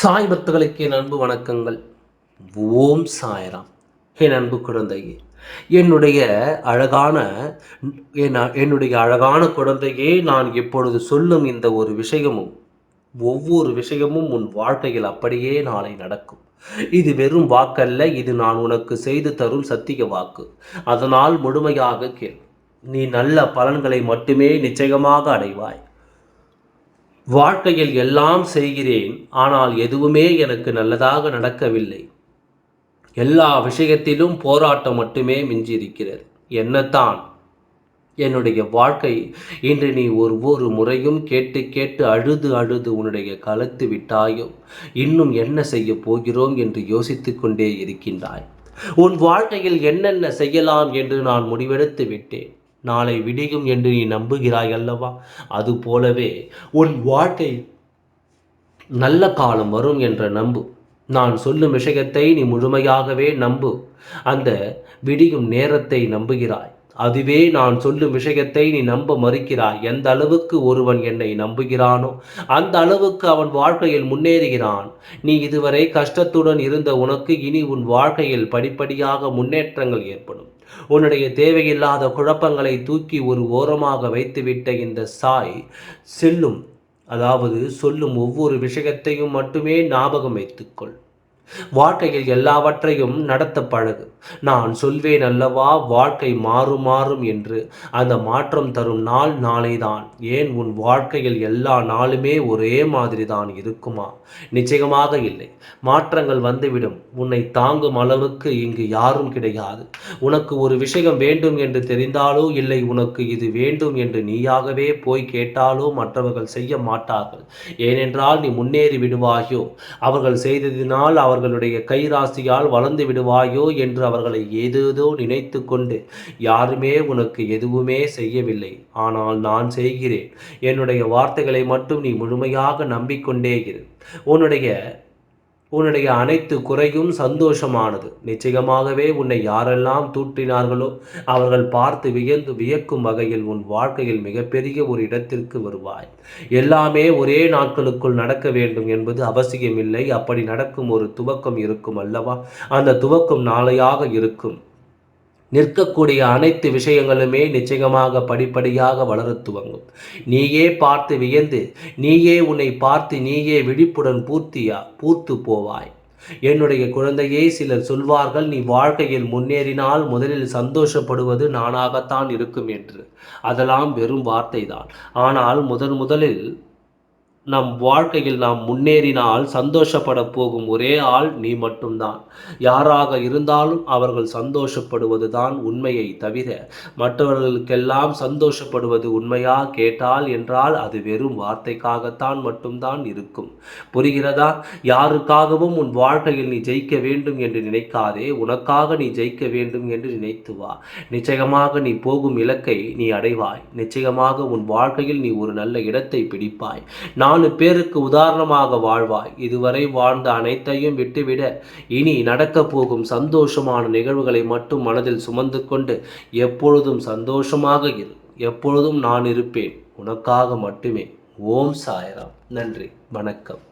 சாய் பக்தர்களுக்கு என் அன்பு வணக்கங்கள். ஓம் சாயராம். என் அன்பு குழந்தையே என்னுடைய அழகான என்னுடைய அழகான குழந்தையே நான் இப்பொழுது சொல்லும் இந்த ஒரு விஷயமும் ஒவ்வொரு விஷயமும் உன் வாழ்க்கையில் அப்படியே நாளை நடக்கும். இது வெறும் வாக்கல்ல இது நான் உனக்கு செய்து தரும் சத்திய வாக்கு. அதனால் முழுமையாக கேள். நீ நல்ல பலன்களை மட்டுமே நிச்சயமாக அடைவாய். வாழ்க்கையில் எல்லாம் செய்கிறேன் ஆனால் எதுவுமே எனக்கு நல்லதாக நடக்கவில்லை. எல்லா விஷயத்திலும் போராட்டம் மட்டுமே மிஞ்சியிருக்கிறது. என்னத்தான்? என்னுடைய வாழ்க்கை இன்று நீ ஒவ்வொரு முறையும் கேட்டு கேட்டு அழுது அழுது உன்னுடைய கலத்து விட்டாயோ? இன்னும் என்ன செய்ய போகிறோம் என்று யோசித்து கொண்டே இருக்கின்றாய். உன் வாழ்க்கையில் என்னென்ன செய்யலாம் என்று நான் முடிவெடுத்து விட்டேன். நாளை விடியும் என்று நீ நம்புகிறாய் அல்லவா அது போலவே உன் வாழ்க்கை நல்ல காலம் வரும் என்ற நம்பு. நான் சொல்லும் விஷயத்தை நீ முழுமையாகவே நம்பு. அந்த விடியும் நேரத்தை நம்புகிறாய். அதுவே நான் சொல்லும் விஷயத்தை நீ நம்ப மறுக்கிறாய். எந்த அளவுக்கு ஒருவன் என்னை நம்புகிறானோ அந்த அளவுக்கு அவன் வாழ்க்கையில் முன்னேறுகிறான். நீ இதுவரை கஷ்டத்துடன் இருந்த உனக்கு இனி உன் வாழ்க்கையில் படிப்படியாக முன்னேற்றங்கள் ஏற்படும். உன்னுடைய தேவையில்லாத குழப்பங்களை தூக்கி ஒரு ஓரமாக வைத்துவிட்ட இந்த சாய் செல்லும் அதாவது சொல்லும் ஒவ்வொரு விஷயத்தையும் மட்டுமே ஞாபகம் வைத்துக்கொள். வாழ்க்கையில் எல்லாவற்றையும் நடத்த பழகு. நான் சொல்வேன் அல்லவா வாழ்க்கை மாறும் மாறும் என்று. அந்த மாற்றம் தரும் நாள் நாளைதான். ஏன் உன் வாழ்க்கையில் எல்லா நாளுமே ஒரே மாதிரி தான் இருக்குமா? நிச்சயமாக இல்லை. மாற்றங்கள் வந்துவிடும். உன்னை தாங்கும் அளவுக்கு இங்கு யாரும் கிடையாது. உனக்கு ஒரு விஷயம் வேண்டும் என்று தெரிந்தாலோ இல்லை உனக்கு இது வேண்டும் என்று நீயாகவே போய் கேட்டாலோ மற்றவர்கள் செய்ய மாட்டார்கள். ஏனென்றால் நீ முன்னேறி விடுவாயோ? அவர்கள் செய்ததினால் அவர்களுடைய கைராசியால் வளர்ந்து விடுவாயோ என்று அவர்களை ஏதேதோ நினைத்து கொண்டு யாருமே உனக்கு எதுவுமே செய்யவில்லை. ஆனால் நான் செய்கிறேன். என்னுடைய வார்த்தைகளை மட்டும் நீ முழுமையாக நம்பிக்கொண்டே இரு. உன்னுடைய உன்னுடைய அனைத்து குறையும் சந்தோஷமானது. நிச்சயமாகவே உன்னை யாரெல்லாம் தூற்றினார்களோ அவர்கள் பார்த்து வியந்து வியக்கும் வகையில் உன் வாழ்க்கையில் மிகப்பெரிய ஒரு இடத்திற்கு வருவாய். எல்லாமே ஒரே நாட்களுக்குள் நடக்க வேண்டும் என்பது அவசியமில்லை. அப்படி நடக்கும் ஒரு துவக்கம் இருக்கும் அல்லவா? அந்த துவக்கம் நாளையாக இருக்கும். நிற்கக்கூடிய அனைத்து விஷயங்களுமே நிச்சயமாக படிப்படியாக வளர துவங்கும். நீயே பார்த்து வியந்து நீயே உன்னை பார்த்து நீயே விழிப்புடன் பூர்த்தியா பூர்த்து போவாய். என்னுடைய குழந்தையே சிலர் சொல்வார்கள் நீ வாழ்க்கையில் முன்னேறினால் முதலில் சந்தோஷப்படுவது நானாகத்தான் இருக்கும் என்று. அதெல்லாம் வெறும் வார்த்தை தான் ஆனால் முதன் முதலில் நம் வாழ்க்கையில் நாம் முன்னேறினால் சந்தோஷப்பட போகும் ஒரே ஆள் நீ மட்டும்தான். யாராக இருந்தாலும் அவர்கள் சந்தோஷப்படுவது தான் உண்மையை தவிர மற்றவர்களுக்கெல்லாம் சந்தோஷப்படுவது உண்மையா கேட்டால் என்றால் அது வெறும் வார்த்தைக்காகத்தான் மட்டும்தான் இருக்கும். புரிகிறதா? யாருக்காகவும் உன் வாழ்க்கையில் நீ ஜெயிக்க வேண்டும் என்று நினைக்காதே உனக்காக நீ ஜெயிக்க வேண்டும் என்று நினைத்து வா. நிச்சயமாக நீ போகும் இலக்கை நீ அடைவாய். நிச்சயமாக உன் வாழ்க்கையில் நீ ஒரு நல்ல இடத்தை பிடிப்பாய். நான் நாலு பேருக்கு உதாரணமாக வாழ்வாய் இதுவரை வாழ்ந்த அனைத்தையும் விட்டுவிட இனி நடக்கப் போகும் சந்தோஷமான நிகழ்வுகளை மட்டும் மனதில் சுமந்து கொண்டு எப்பொழுதும் சந்தோஷமாக இரு. எப்பொழுதும் நான் இருப்பேன். உனக்காக மட்டுமே. ஓம் சாயராம். நன்றி. வணக்கம்.